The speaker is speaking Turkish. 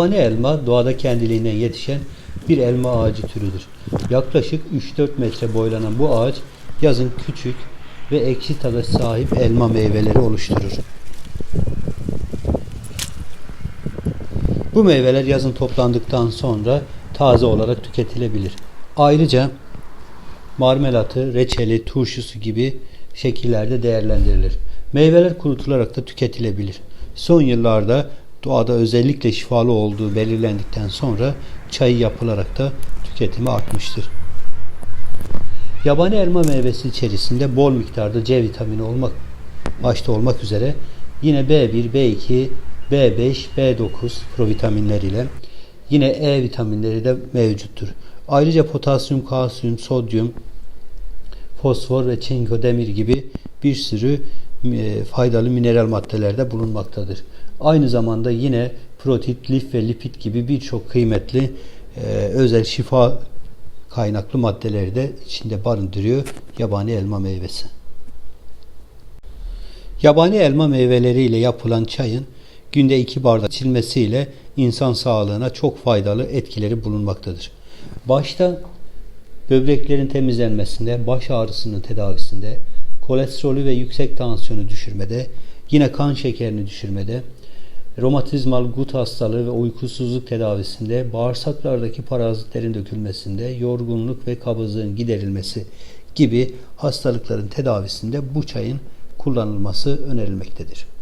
Yabani elma doğada kendiliğinden yetişen bir elma ağacı türüdür. Yaklaşık 3-4 metre boylanan bu ağaç yazın küçük ve ekşi tada sahip elma meyveleri oluşturur. Bu meyveler yazın toplandıktan sonra taze olarak tüketilebilir. Ayrıca marmelatı, reçeli, turşusu gibi şekillerde değerlendirilir. Meyveler kurutularak da tüketilebilir. Son yıllarda doğada özellikle şifalı olduğu belirlendikten sonra çayı yapılarak da tüketimi artmıştır. Yabani elma meyvesi içerisinde bol miktarda C vitamini olmak başta olmak üzere yine B1, B2, B5, B9 provitaminler ile yine E vitaminleri de mevcuttur. Ayrıca potasyum, kalsiyum, sodyum, fosfor ve çinko demir gibi bir sürü faydalı mineral maddelerde bulunmaktadır. Aynı zamanda yine protit, lif ve lipid gibi birçok kıymetli e, özel şifa kaynaklı maddeleri de içinde barındırıyor yabani elma meyvesi. Yabani elma meyveleriyle yapılan çayın günde iki bardak içilmesiyle insan sağlığına çok faydalı etkileri bulunmaktadır. Başta böbreklerin temizlenmesinde, baş ağrısının tedavisinde, kolesterolü ve yüksek tansiyonu düşürmede, yine kan şekerini düşürmede, romatizmal gut hastalığı ve uykusuzluk tedavisinde, bağırsaklardaki parazitlerin dökülmesinde, yorgunluk ve kabızlığın giderilmesi gibi hastalıkların tedavisinde bu çayın kullanılması önerilmektedir.